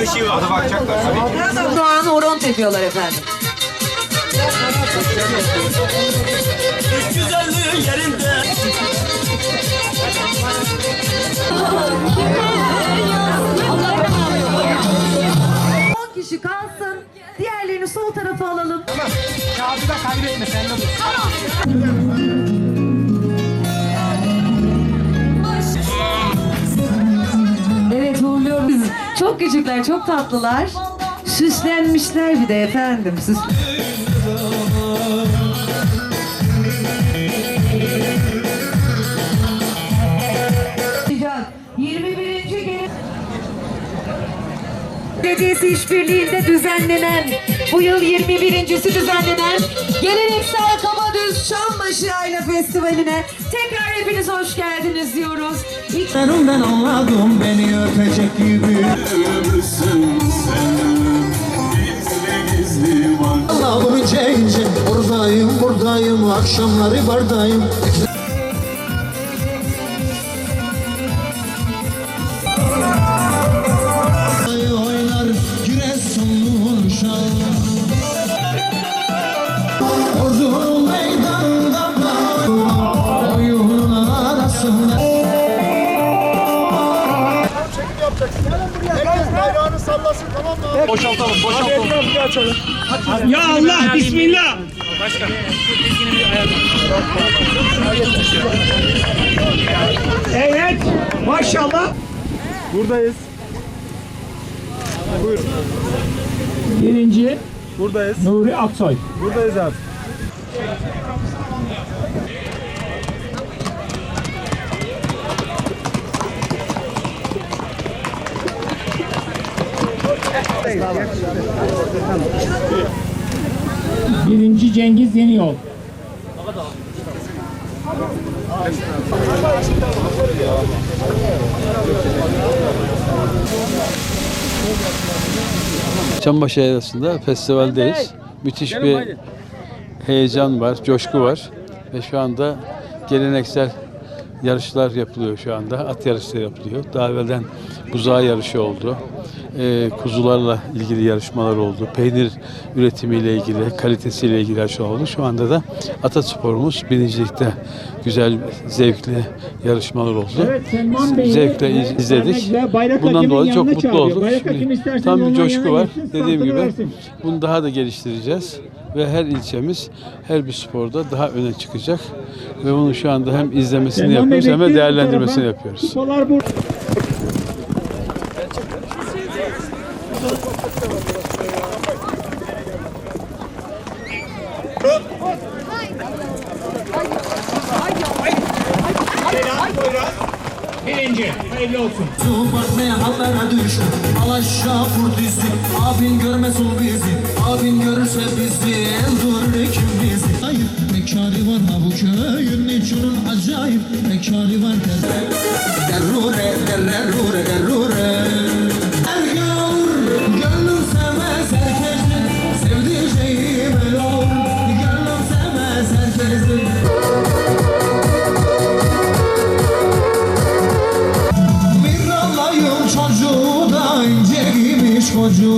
bir şey var. Ona bakacaklar tabii ki. Birazdan Doğan'ı oront efendim. 350 yerinde. kişi kalsın. Diğerlerini sol tarafa alalım. Tamam. Kağıdı da kaybetme sen de dur. Tamam. Küçükler, çok tatlılar. Süslenmişler bir de efendim. Süs... Sıcak. 21. gelin Belediyesi işbirliğinde düzenlenen, bu yıl 21.si düzenlenen Geleneksel Kabadüz Şambaşı Ayla Festivali'ne tekrar hepiniz hoş geldiniz diyoruz. İlk Senden anladım beni öpecek gibi. Allah'ım ince ince buradayım buradayım akşamları bardayım. Ya Allah bismillah. Evet maşallah. Buradayız. Birinci Buradayız. Nuri Aksoy. Buradayız abi. Birinci Cengiz Yeniyol. Çambaşı arasında festivaldeyiz. Müthiş bir heyecan var, coşku var. Ve şu anda geleneksel yarışlar yapılıyor şu anda. At yarışları yapılıyor. Daha evvelden buzağı yarışı oldu. Ee, kuzularla ilgili yarışmalar oldu. Peynir üretimiyle ilgili, kalitesiyle ilgili yarışmalar oldu. Şu anda da atasporumuz birincilikte güzel, zevkli yarışmalar oldu. Evet, Zevkle iz- izledik. Bundan dolayı çok mutlu çağırıyor. olduk. Şimdi tam bir coşku var. gitsin, Dediğim gibi versin. bunu daha da geliştireceğiz ve her ilçemiz her bir sporda daha öne çıkacak ve bunu şu anda hem izlemesini Selman yapıyoruz hem de değerlendirmesini yapıyoruz. Kupalar bu. Birinci. Hayırlı olsun. Bakmaya hallara düştü. Al Abin görmez ol bizi. Abin görürse bizi Öldürür kim bizi. Hayır Mekari var ha bu köyün? İçinin acayip Mekari var. der